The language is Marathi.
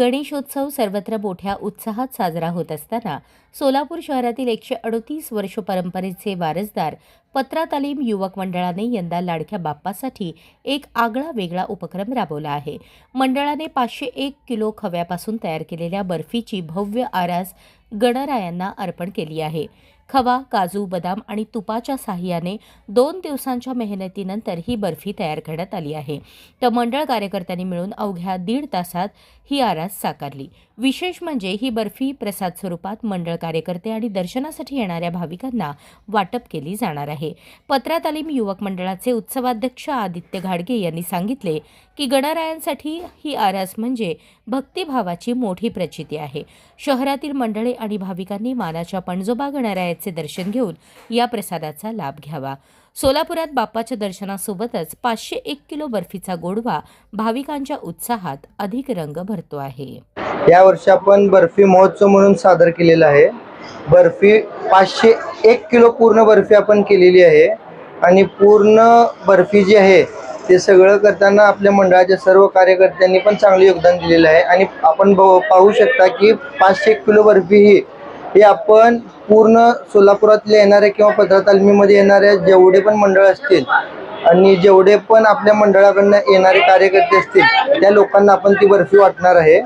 गणेशोत्सव सर्वत्र मोठ्या उत्साहात साजरा होत असताना सोलापूर शहरातील एकशे अडतीस वर्ष परंपरेचे वारसदार पत्रा तालीम युवक मंडळाने यंदा लाडक्या बाप्पासाठी एक आगळा वेगळा उपक्रम राबवला आहे. मंडळाने पाचशे एक किलो खव्यापासून तयार केलेल्या बर्फीची भव्य आरास गणरायांना अर्पण केली आहे. खवा काजू बदाम आणि तुपाच्या साह्याने दोन दिवसांच्या मेहनतीनंतर ही बर्फी तयार करण्यात आली आहे. तर मंडळ कार्यकर्त्यांनी मिळून अवघ्या दीड तासात ही आरास साकारली. विशेष म्हणजे ही बर्फी प्रसाद स्वरूपात मंडळ कार्यकर्ते आणि दर्शनासाठी येणाऱ्या भाविकांना वाटप केली जाणार आहे. पत्रा तालीम युवक मंडळाचे उत्सवाध्यक्ष आदित्य घाडगे यांनी सांगितले की गणरायांसाठी ही आरास म्हणजे भक्तिभावाची मोठी प्रचिती आहे. शहरातील मंडळे आणि भाविकांनी मानाच्या पणजोबा गणरायाचे दर्शन घेऊन या प्रसादाचा लाभ घ्यावा. सोलापुरात बाप्पाच्या दर्शनासोबतच पाचशे एक किलो बर्फीचा गोडवा भाविकांच्या उत्साहात अधिक रंग भरतो आहे. या वर्षी आपण बर्फी महोत्सव म्हणून सादर केलेला आहे. बर्फी पाचशे एक किलो पूर्ण बर्फी आपण केलेली आहे. आणि पूर्ण बर्फी जी आहे ते सगळं करताना आपल्या मंडळाच्या सर्व कार्यकर्त्यांनी पण चांगलं योगदान दिलेलं आहे. आणि आपण पाहू शकता की पाचशे एक किलो बर्फी ही हे आपण पूर्ण सोलापुरातले येणाऱ्या किंवा पत्रा तालमीमध्ये येणाऱ्या जेवढे पण मंडळ असतील आणि जेवढे पण आपल्या मंडळाकडनं येणारे कार्यकर्ते असतील त्या लोकांना आपण ती बर्फी वाटणार आहे.